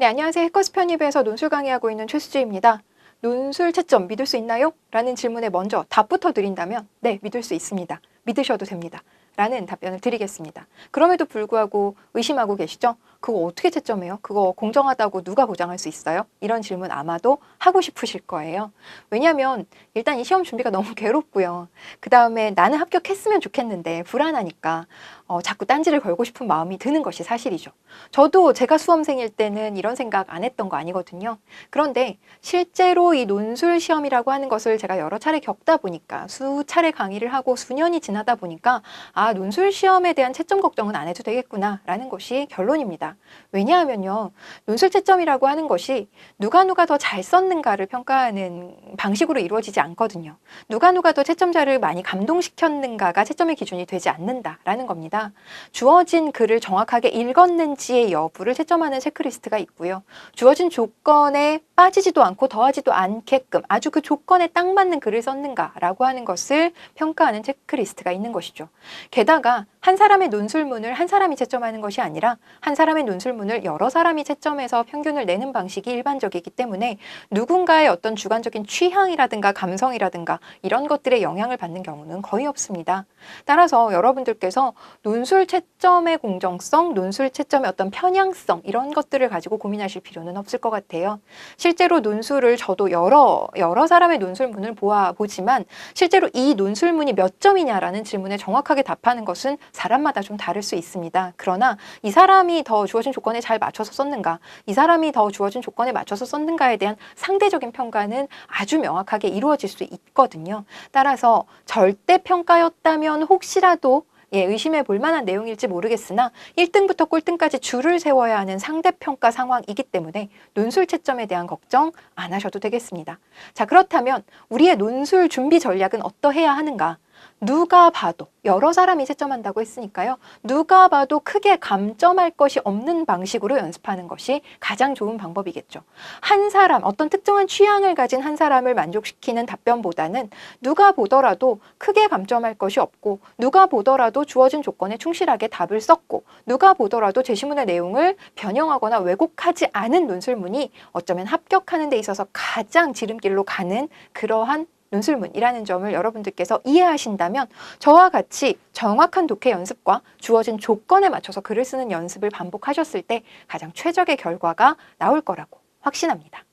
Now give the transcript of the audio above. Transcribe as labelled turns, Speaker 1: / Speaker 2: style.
Speaker 1: 네, 안녕하세요. 해커스 편입에서 논술 강의하고 있는 최수지입니다. 논술 채점 믿을 수 있나요? 라는 질문에 먼저 답부터 드린다면 네, 믿을 수 있습니다. 믿으셔도 됩니다. 라는 답변을 드리겠습니다. 그럼에도 불구하고 의심하고 계시죠? 그거 어떻게 채점해요? 그거 공정하다고 누가 보장할 수 있어요? 이런 질문 아마도 하고 싶으실 거예요. 왜냐하면 일단 이 시험 준비가 너무 괴롭고요. 그 다음에 나는 합격했으면 좋겠는데 불안하니까 어, 자꾸 딴지를 걸고 싶은 마음이 드는 것이 사실이죠. 저도 제가 수험생일 때는 이런 생각 안 했던 거 아니거든요. 그런데 실제로 이 논술 시험이라고 하는 것을 제가 여러 차례 겪다 보니까 수차례 강의를 하고 수년이 지나다 보니까 아, 논술 시험에 대한 채점 걱정은 안 해도 되겠구나라는 것이 결론입니다. 왜냐하면요. 논술 채점이라고 하는 것이 누가 누가 더 잘 썼는가를 평가하는 방식으로 이루어지지 않거든요. 누가 누가 더 채점자를 많이 감동시켰는가가 채점의 기준이 되지 않는다라는 겁니다. 주어진 글을 정확하게 읽었는지의 여부를 채점하는 체크리스트가 있고요. 주어진 조건에 빠지지도 않고 더하지도 않게끔 아주 그 조건에 딱 맞는 글을 썼는가라고 하는 것을 평가하는 체크리스트가 있는 것이죠. 게다가 한 사람의 논술문을 한 사람이 채점하는 것이 아니라 한 사람의 논술문을 여러 사람이 채점해서 평균을 내는 방식이 일반적이기 때문에 누군가의 어떤 주관적인 취향이라든가 감성이라든가 이런 것들의 영향을 받는 경우는 거의 없습니다. 따라서 여러분들께서 논술 채점의 공정성, 논술 채점의 어떤 편향성 이런 것들을 가지고 고민하실 필요는 없을 것 같아요. 실제로 논술을 저도 여러 여러 사람의 논술문을 보아 보지만 실제로 이 논술문이 몇 점이냐라는 질문에 정확하게 답하는 것은 사람마다 좀 다를 수 있습니다. 그러나 이 사람이 더 주어진 조건에 잘 맞춰서 썼는가, 이 사람이 더 주어진 조건에 맞춰서 썼는가에 대한 상대적인 평가는 아주 명확하게 이루어질 수 있거든요. 따라서 절대 평가였다면 혹시라도 예, 의심해 볼 만한 내용일지 모르겠으나 1등부터 꼴등까지 줄을 세워야 하는 상대평가 상황이기 때문에 논술 채점에 대한 걱정 안 하셔도 되겠습니다. 자, 그렇다면 우리의 논술 준비 전략은 어떠해야 하는가? 누가 봐도 여러 사람이 채점한다고 했으니까요. 누가 봐도 크게 감점할 것이 없는 방식으로 연습하는 것이 가장 좋은 방법이겠죠. 한 사람, 어떤 특정한 취향을 가진 한 사람을 만족시키는 답변보다는 누가 보더라도 크게 감점할 것이 없고 누가 보더라도 주어진 조건에 충실하게 답을 썼고 누가 보더라도 제시문의 내용을 변형하거나 왜곡하지 않은 논술문이 어쩌면 합격하는 데 있어서 가장 지름길로 가는 그러한 논술문이라는 점을 여러분들께서 이해하신다면 저와 같이 정확한 독해 연습과 주어진 조건에 맞춰서 글을 쓰는 연습을 반복하셨을 때 가장 최적의 결과가 나올 거라고 확신합니다.